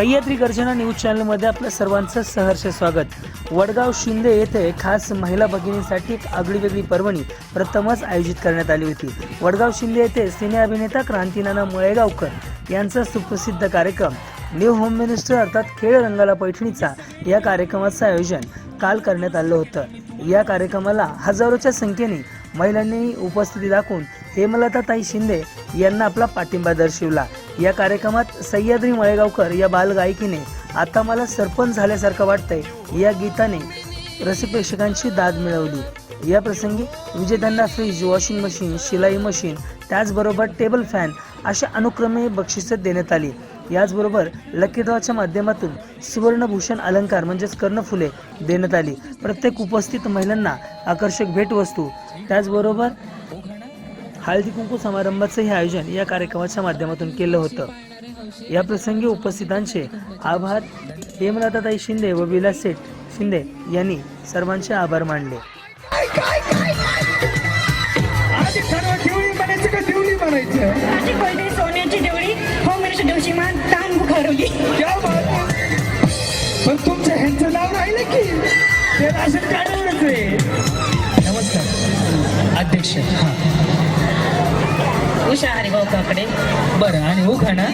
सह्याद्री गर्जना न्यूज चॅनलमध्ये आपल्या सर्वांचं सहर्ष स्वागत. वडगाव शिंदे येथे खास महिला भगिनींसाठी एक आगळीवेगळी पर्वणी प्रथमच आयोजित करण्यात आली होती. वडगाव शिंदे येथे सिने अभिनेता क्रांतीनाना मुळेगावकर यांचा सुप्रसिद्ध कार्यक्रम न्यू होम मिनिस्टर अर्थात खेळ रंगाला पैठणीचा या कार्यक्रमाचं आयोजन काल करण्यात आलं होतं. या कार्यक्रमाला हजारोच्या संख्येने महिलांनी उपस्थिती दाखवून हेमलताताई शिंदे यांना आपला पाठिंबा दर्शवला. या कार्यक्रमात सह्याद्री मळेगावकर या बालगायकीने आता मला सरपंच झाल्यासारखं वाटतंय या गीताने रसिक दाद मिळवली. या प्रसंगी विजेत्यांना फ्रीज वॉशिंग मशीन शिलाई मशीन त्याचबरोबर टेबल फॅन अशा अनुक्रमे बक्षिसं देण्यात आली. याचबरोबर लकी ड्रॉच्या माध्यमातून सुवर्णभूषण अलंकार म्हणजेच कर्णफुले देण्यात आली. प्रत्येक उपस्थित महिलांना आकर्षक भेटवस्तू. त्याचबरोबर हळदी कुंकू समारंभाचं हे आयोजन या कार्यक्रमाच्या माध्यमातून केलं होतं. या प्रसंगी उपस्थितांचे आभार. हेमलताताई शिंदे व विलास सेठ शिंदे यांनी सर्वांचे आभार मानले. सोन्याची देवळी हो मिनिस्टर दिवशी मान तान बुखारवली क्या बात आहे. पण तुमच्या ह्यांचं नाव राहिलं की? ते राशन कार्डवरच आहे. नमस्कार. अध्यक्ष. हा. उषा हरिभाऊ काकडे. बरं आणि उखाणा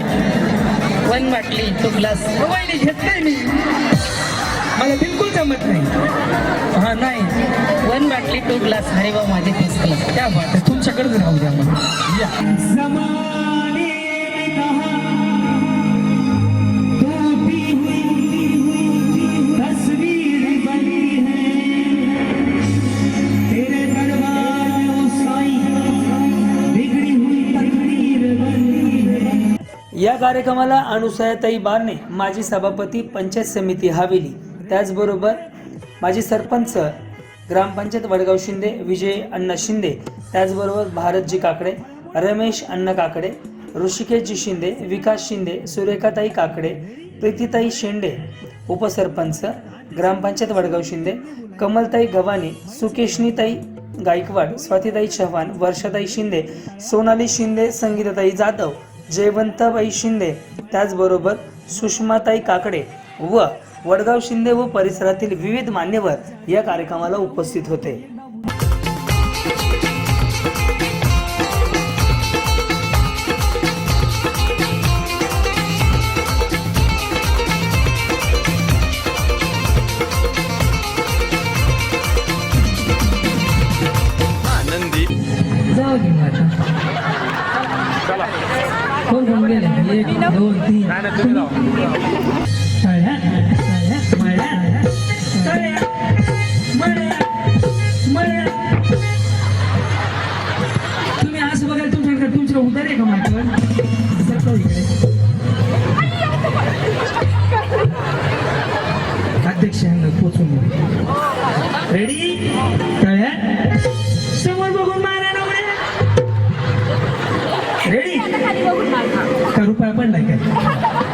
वन बाटली तो ग्लास वहिनी घेत नाही मी. मला बिलकुल जमत नाही. हा नाही. वन बाटली टू ग्लास हरिभाऊ माझे तीस ग्लास क्या बात तुमच्याकडेच राहू द्या मला या कार्यक्रमाला अनुसयाताई बारणे माजी सभापती पंचायत समिती हवेली. त्याचबरोबर माजी सरपंच ग्रामपंचायत वडगाव शिंदे विजय अण्णा शिंदे त्याचबरोबर भारतजी काकडे रमेश अण्णा काकडे ऋषिकेशजी शिंदे विकास शिंदे सुरेखाताई काकडे प्रीतीताई शेंडे उपसरपंच ग्रामपंचायत वडगाव शिंदे कमलताई गव्हाणे सुकेशनीताई गायकवाड स्वातीताई चव्हाण वर्षाताई शिंदे सोनाली शिंदे संगीताताई जाधव जयवंताबाई शिंदे त्याचबरोबर सुषमाताई काकडे व वडगाव शिंदे व परिसरातील विविध मान्यवर या कार्यक्रमाला उपस्थित होते. दोन तीन का रुपया पडलाय काय?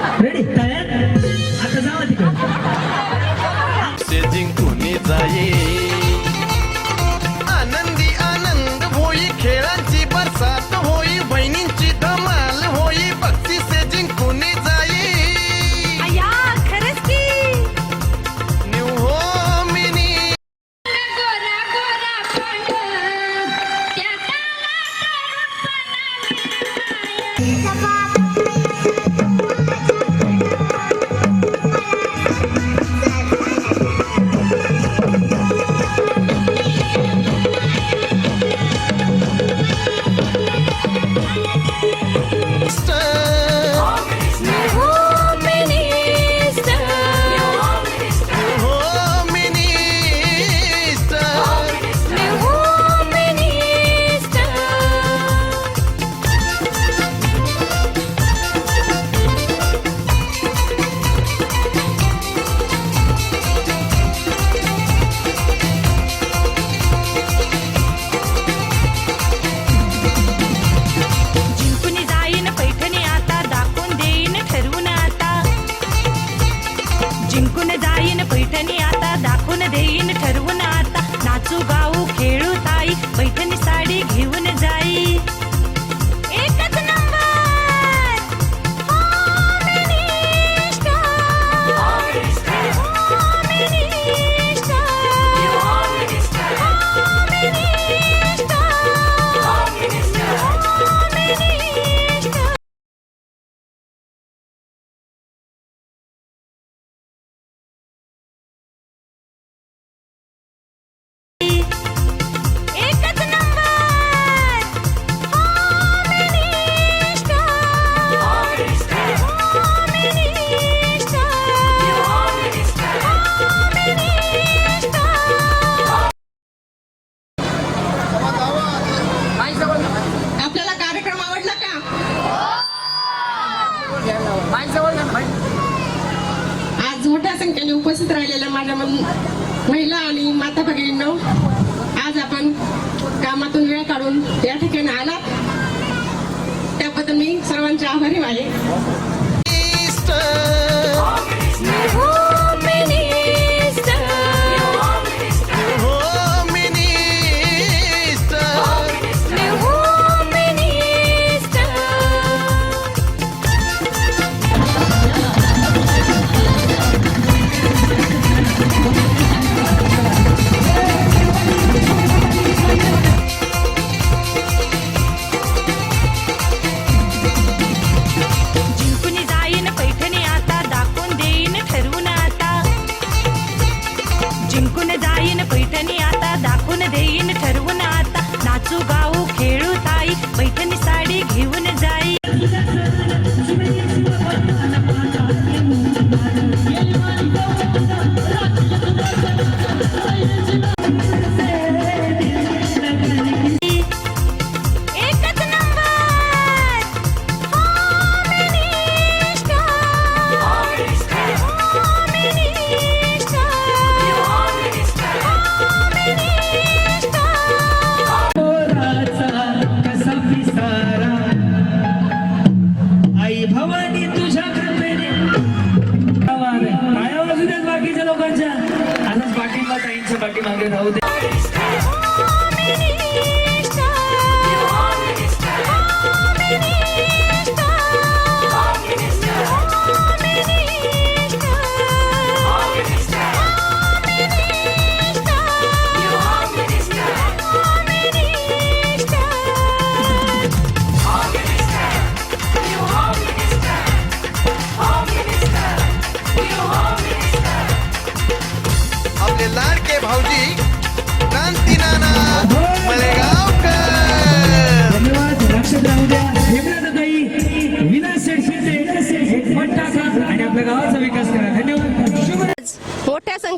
सर्वांचे आभारी आहे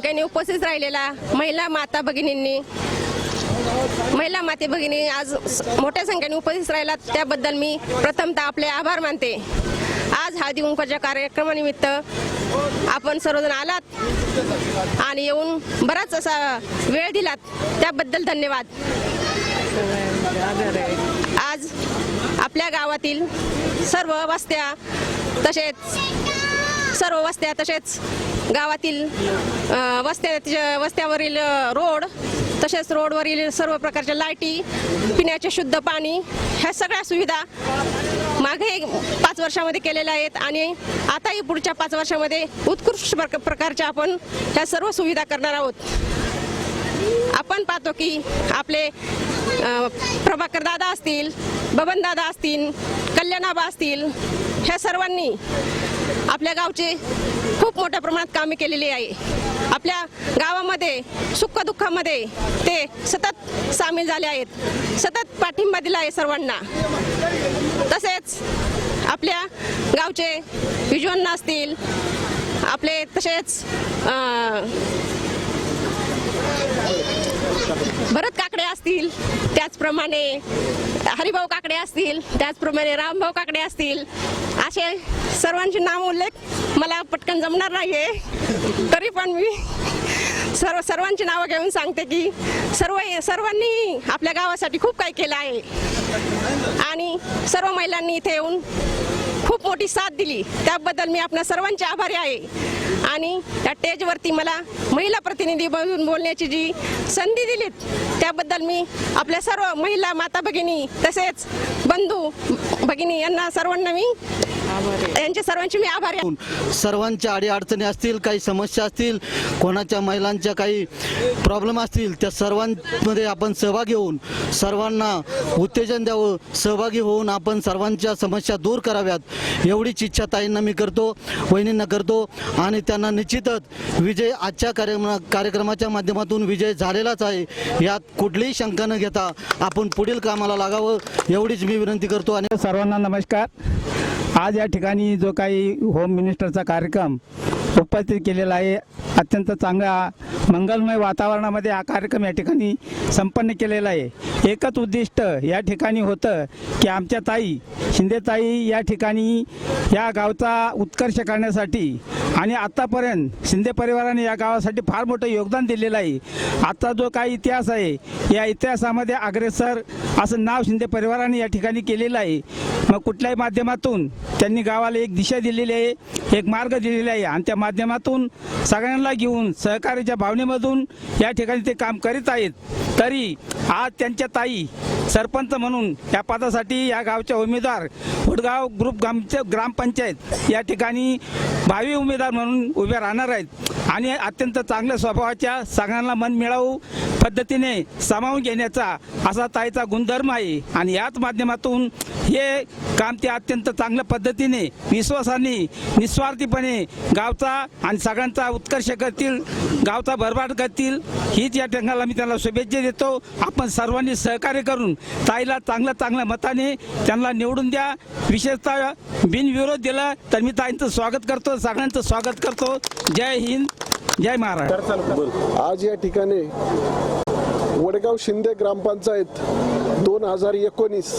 सगळ्यांनी उपस्थित राहिलेला महिला माता भगिनींनी. महिला माते भगिनी आज मोठ्या संख्येने उपस्थित राहिला त्याबद्दल मी प्रथमतः आपले आभार मानते. आज हळदी कुंकवाच्या कार्यक्रमानिमित्त आपण सर्वजण आलात आणि येऊन बराच असा वेळ दिलात. त्याबद्दल धन्यवाद. आज आपल्या गावातील सर्व वस्त्या तसेच सर्व वस्त्या तसेच गावातील वस्त्या वस्त्यावरील रोड तसेच रोडवरील सर्व प्रकारच्या लाईटी पिण्याचे शुद्ध पाणी ह्या सगळ्या सुविधा मागे पाच वर्षामध्ये केलेल्या आहेत आणि आताही पुढच्या पाच वर्षामध्ये उत्कृष्ट प्रकारच्या आपण ह्या सर्व सुविधा करणार आहोत. आपण पाहतो की आपले प्रभाकर दादा असतील बबन दादा असतील कल्याणाबा असतील ह्या सर्वांनी आपल्या गावचे खूप मोठ्या प्रमाणात कामे केलेली आहे. आपल्या गावामध्ये सुखदुःखामध्ये ते सतत सामील झाले आहेत. सतत पाठिंबा दिला आहे सर्वांना. तसेच आपल्या गावचे विजवन्न असतील आपले तसेच भरत काकडे असतील त्याचप्रमाणे हरिभाऊ काकडे असतील त्याचप्रमाणे रामभाऊ काकडे असतील असे सर्वांचे नाव उल्लेख मला पटकन जमणार नाहीये तरी पण मी सर्व सर्वांची नावं घेऊन सांगते की सर्व सर्वांनी आपल्या गावासाठी खूप काही केलं आहे. आणि सर्व महिलांनी इथे येऊन खूप मोठी साथ दिली. त्याबद्दल मी आपल्या सर्वांचे आभारी आहे. आणि त्या स्टेजवरती मला महिला प्रतिनिधी म्हणून बोलण्याची जी संधी दिलीत त्याबद्दल मी आपल्या सर्व महिला माता भगिनी तसेच बंधू भगिनी यांना सर्वांना मी यांच्या सर्वांची मी आभारी आहे. सर्वांच्या अडीअडचणी असतील काही समस्या असतील कोणाच्या महिलांच्या काही प्रॉब्लेम असतील त्या सर्वांमध्ये आपण सहभागी होऊन सर्वांना उत्तेजन द्यावं सहभागी होऊन आपण सर्वांच्या समस्या दूर कराव्यात. एवढीच इच्छा ताईंना मी करतो वहिनींना करतो आणि त्यांना निश्चितच विजय आजच्या कार्यक्रमा कार्यक्रमाच्या माध्यमातून विजय झालेलाच आहे. यात कुठलीही शंका न घेता आपण पुढील कामाला लागावं एवढीच मी विनंती करतो. आणि सर्वांना नमस्कार. आज या ठिकाणी जो काही होम मिनिस्टरचा कार्यक्रम उपस्थित केलेला आहे. अत्यंत चांगला मंगलमय वातावरणामध्ये हा कार्यक्रम या ठिकाणी संपन्न केलेला आहे. एकच उद्दिष्ट या ठिकाणी होतं की आमच्या ताई शिंदेताई या ठिकाणी या गावचा उत्कर्ष करण्यासाठी आणि आत्तापर्यंत शिंदे परिवाराने या गावासाठी फार मोठं योगदान दिलेलं आहे. आत्ता जो काही इतिहास आहे या इतिहासामध्ये अग्रेसर असं नाव शिंदे परिवाराने या ठिकाणी केलेलं आहे. मग कुठल्याही माध्यमातून त्यांनी गावाला एक दिशा दिलेली आहे एक मार्ग दिलेला आहे आणि त्या माध्यमातून सगळ्यांना घेऊन सहकार्याच्या भावनेमधून या ठिकाणी ते काम करीत आहेत. तरी आज त्यांच्या ताई सरपंच म्हणून या पदासाठी या गावचे उमेदवार वडगाव ग्रुप ग्रामचे ग्रामपंचायत या ठिकाणी भावी उमेदवार म्हणून उभे राहणार आहेत. आणि अत्यंत चांगल्या स्वभावाच्या सगळ्यांना मन मिळावू पद्धतीने सामावून घेण्याचा असा ताईचा गुणधर्म आहे. आणि याच माध्यमातून हे काम ते अत्यंत चांगल्या पद्धतीने विश्वासाने निस्वार्थीपणे गावचा आणि सगळ्यांचा उत्कर्ष करतील गावचा भरभाट करतील. हीच या ठिकाणाला मी त्यांना शुभेच्छा देतो. आपण सर्वांनी सहकार्य करून ताईला चांगल्या चांगल्या मताने त्यांना निवडून द्या. विशेषतः बिनविरोध दिला तर मी ताईंचं स्वागत करतो सगळ्यांचं स्वागत करतो. जय हिंद जय महाराष्ट्र. आज या ठिकाणी वडगाव शिंदे ग्रामपंचायत दोन हजार एकोणीस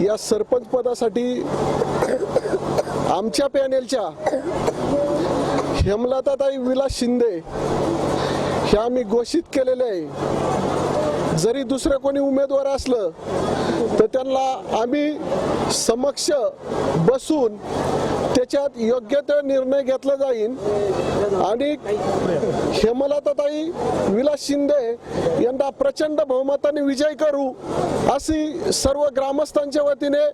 या सरपंच पदासाठी आमच्या पॅनेलच्या हेमलताताई विलास शिंदे ह्या आम्ही घोषित केलेले आहे. जरी दुसरं कोणी उमेदवार असलं तर त्यांना आम्ही समक्ष बसून याच्यात योग्य ते निर्णय घेतला जाईल आणि हेमलताताई विलास शिंदे यंदा प्रचंड बहुमताने विजय करू अशी सर्व ग्रामस्थांच्या वतीने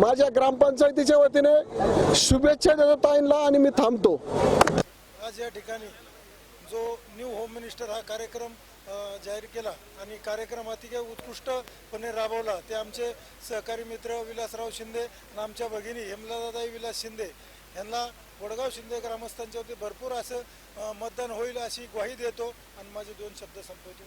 माझ्या ग्रामपंचायतीच्या वतीने शुभेच्छा देतो ताईंना आणि मी थांबतो. आज या ठिकाणी जो न्यू होम मिनिस्टर हा कार्यक्रम जाहीर केला आणि कार्यक्रम अतिशय उत्कृष्टपणे राबवला. ते आमचे सहकारी मित्र विलासराव शिंदे आणि आमच्या भगिनी हेमलताताई विलास शिंदे यांना वडगाव शिंदे ग्रामस्थांच्या वती भरपूर असं मतदान होईल अशी ग्वाही देतो आणि माझे दोन शब्द संपवतो.